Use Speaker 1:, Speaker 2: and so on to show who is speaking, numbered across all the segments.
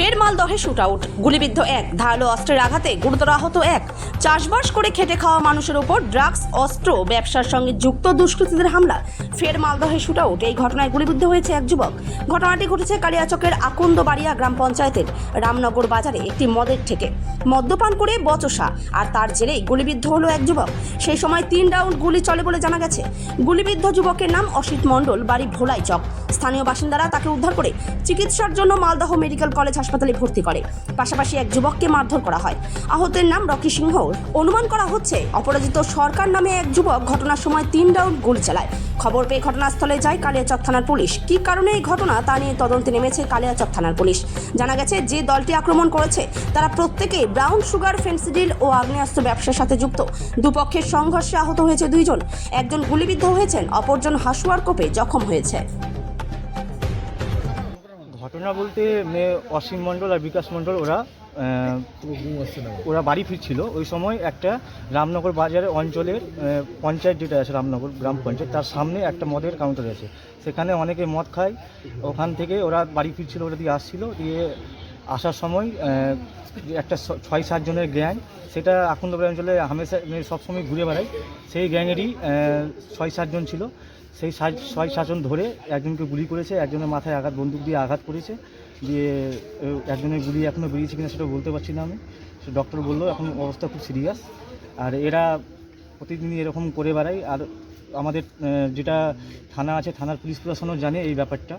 Speaker 1: ফের মালদহে shoot out গুলিবিদ্ধ এক, ধারালো অস্ত্রের আঘাতে গুরুতর আহত এক। চাষবাস করে খেটে খাওয়া মানুষের ওপর ড্রাগস, অস্ত্র, ব্যবসার সঙ্গে যুক্ত দুষ্কৃতীদের হামলা। ফের মালদহে শুট আউট এই ঘটনায় গুলিবিদ্ধ হয়েছে এক যুবক। ঘটনাটি ঘটেছে কালিয়াচকের আকন্দবাড়িয়া গ্রাম পঞ্চায়েতের রামনগর বাজারে একটি মদের থেকে মদ্যপান করে বচসা, আর তার জেরেই গুলিবিদ্ধ হলো এক যুবক। সেই সময় তিন রাউন্ড গুলি চলে বলে জানা গেছে। গুলিবিদ্ধ যুবকের নাম অসিত মণ্ডল, বাড়ি ভোলাই চক স্থানীয় বাসিন্দারা তাকে উদ্ধার করে চিকিৎসার জন্য মালদহ মেডিকেল কলেজ হাসপাতালে ভর্তি করে। পাশাপাশি এক যুবককে মারধর করা হয়। আহতের নাম রকি সিংহ। অনুমান করা হচ্ছে, অপরাজিত সরকার নামে এক যুবক ঘটনার সময় তিন রাউন্ড গুলি চালায়। খবর পেয়ে ঘটনাস্থলে যায় কালিয়াচক থানার পুলিশ। কী কারণে এই ঘটনা তা নিয়ে তদন্তে নেমেছে কালিয়াচক থানার পুলিশ। জানা গেছে, যে দলটি আক্রমণ করেছে, তারা প্রত্যেকেই ব্রাউন সুগার, ফেন্সিডিল ও আগ্নেয়াস্ত্র ব্যবসার সাথে যুক্ত। দুপক্ষের সংঘর্ষে আহত হয়েছে দুইজন। একজন গুলিবিদ্ধ হয়েছেন, অপরজন হাসুয়ার কোপে জখম হয়েছে।
Speaker 2: ঘটনা বলতে মেয়ে অসীম মণ্ডল আর বিকাশ মণ্ডল, ওরা ওরা বাড়ি ফিরছিল। ওই সময় একটা রামনগর বাজারের অঞ্চলের পঞ্চায়েত যেটা আছে, রামনগর গ্রাম পঞ্চায়েত, তার সামনে একটা মদের কাউন্টার আছে। সেখানে অনেকে মদ খায়। ওখান থেকে ওরা বাড়ি ফিরছিল ওরা দিয়ে আসছিল। দিয়ে আসার সময় একটা ছয় সাতজনের গ্যাং, সেটা আখন্দবাড়ি অঞ্চলে হামেশা, সবসময় ঘুরে বেড়ায়। সেই গ্যাংয়েরই ছয় সাতজন ছিল। সেই ছয় সাতজন ধরে একজনকে গুলি করেছে একজনের মাথায় আঘাত বন্দুক দিয়ে আঘাত করেছে দিয়ে একজনের গুলি এখনও বেরিয়েছে কিনা সেটা বলতে পারছি না আমি। সে ডক্টর বলল এখন অবস্থা খুব সিরিয়াস আর এরা প্রতিদিনই এরকম করে বেড়ায়। আর আমাদের যেটা থানা আছে থানার পুলিশ প্রশাসনও জানে এই ব্যাপারটা।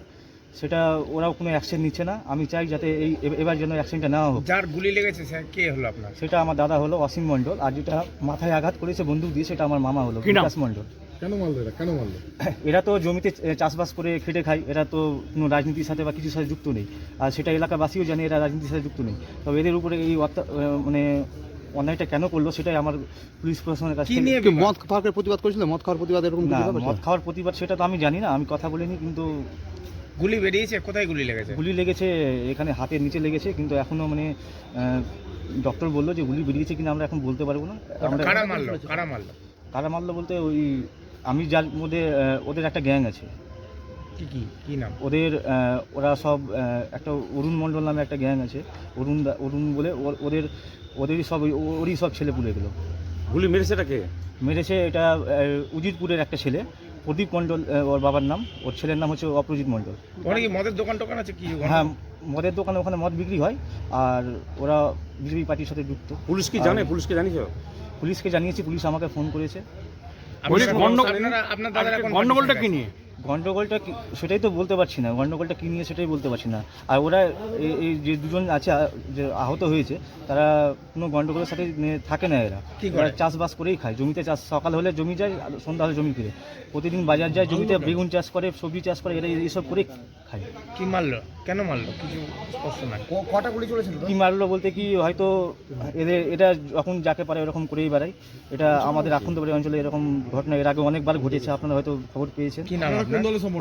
Speaker 2: সেটা ওরাও কোনো অ্যাকশন নিচ্ছে না। আমি চাই যাতে এই এবার যেন অ্যাকশনটা নেওয়া হোক।
Speaker 3: যার গুলি লেগেছে স্যার কে হলো আপনার?
Speaker 2: সেটা আমার দাদা হলো অসীম মণ্ডল। আর যেটা মাথায় আঘাত করেছে বন্দুক দিয়ে সেটা আমার মামা হলো বিকাশ মণ্ডল।
Speaker 4: কেন মারলো এরা কেন মারলো?
Speaker 2: এরা তো জমিতে চাষবাস করে খেটে খায় এরা তো কোনো রাজনীতির সাথে বা কিছুর সাথে যুক্ত নেই। আর সেটা এলাকাবাসীও জানে এরা রাজনীতির সাথে যুক্ত নেই। তবে এদের উপরে এই মানে অন্যায়টা কেন করল সেটাই আমার পুলিশ প্রশাসনের কাছে
Speaker 3: কি নিয়ে
Speaker 4: মদ খাওয়ার প্রতিবাদ করেছিল? মদ খাওয়ার প্রতিবাদ এরকম
Speaker 2: না মদ খাওয়ার প্রতিবাদ সেটা তো আমি জানি না আমি কথা বলিনি কিন্তু
Speaker 3: গুলি বেরিয়েছে? কোথায় গুলি লেগেছে?
Speaker 2: গুলি লেগেছে এখানে হাতের নিচে লেগেছে কিন্তু এখনও মানে ডক্টর বলল যে গুলি বেরিয়েছে কিনা আমরা এখন বলতে পারব না। আমরা
Speaker 3: কারা মারলো? কারা মারলো?
Speaker 2: কারা মারলো বলতে ওই আমি যার মধ্যে ওদের একটা গ্যাং আছে।
Speaker 3: কি কি কি নাম?
Speaker 2: ওদের ওরা সব একটা অরুণ মণ্ডল নামে একটা গ্যাং আছে। অরুণ অরুণ বলে ওর- ওদের ওদেরই সব ওরই সব ছেলে পুলে এগুলো
Speaker 4: গুলি মেরেছে এটাকে
Speaker 2: মেরেছে এটা উজিরপুরের একটা ছেলে। প্রদীপ মণ্ডল ওর বাবার নাম। ওর ছেলের নাম হচ্ছে অপ্রজিৎ মণ্ডল।
Speaker 3: ওখানে কি মদের দোকান টোকান আছে কি?
Speaker 2: হ্যাঁ মদের দোকানে ওখানে মদ বিক্রি হয়। আর ওরা বিজেপি পার্টির সাথে যুক্ত।
Speaker 4: পুলিশ কি জানে? পুলিশকে জানিস
Speaker 2: পুলিশকে জানিয়েছি পুলিশ আমাকে ফোন করেছে।
Speaker 4: গন্ডগোলটা কি নিয়ে?
Speaker 2: গন্ডগোলটা সেটাই তো বলতে পারছি না। গন্ডগোলটা কী নিয়ে সেটাই বলতে পারছি না। আর ওরা এই- এই যে দুজন আছে যে আহত হয়েছে তারা কোনো গন্ডগোলের সাথে থাকে না এরা। ওরা চাষবাস করেই খায়। জমিতে চাষ সকাল হলে জমি যায় আর সন্ধ্যা হলে জমি ফিরে। প্রতিদিন বাজার যায় জমিতে বেগুন চাষ করে সবজি চাষ করে এরা এইসব করে
Speaker 3: কি মারলো? কেন মারলো? কিছু স্পষ্ট নাই।
Speaker 2: কি মারলো বলতে কি হয়তো এদের এটা যখন যাকে পারে এরকম করেই বেড়ায়। এটা আমাদের আখন্দবাড়ি অঞ্চলে এরকম ঘটনা এর আগে অনেকবার ঘটেছে আপনারা হয়তো খবর পেয়েছেন।
Speaker 3: কি নাম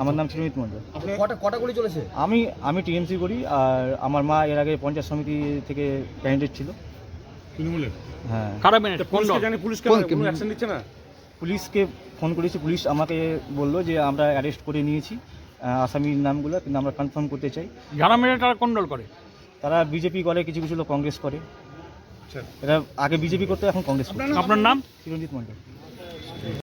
Speaker 2: আমার নাম চিরমিত মণ্ডল।
Speaker 5: কটা কটা গুলি চলেছে?
Speaker 2: আমি আমি টিএমসি করি আর আমার মা এর আগে পঞ্চায়েত সমিতি থেকে ক্যান্ডিডেট ছিল।
Speaker 4: তৃণমূলের?
Speaker 2: হ্যাঁ।
Speaker 4: কারা কোনো অ্যাকশন নিচ্ছে না?
Speaker 2: পুলিশকে ফোন করেছি পুলিশ আমাকে বলল যে আমরা অ্যারেস্ট করে নিয়েছি। আসামির নামগুলো কিন্তু আমরা কনফার্ম করতে চাই।
Speaker 4: যারা মেরে তারা কোন দল করে?
Speaker 2: তারা বিজেপি করে কিছু কিছু লোক কংগ্রেস করে। এটা আগে বিজেপি করতে এখন কংগ্রেস করে
Speaker 4: আপনার নাম?
Speaker 2: চিরঞ্জিত মণ্ডল।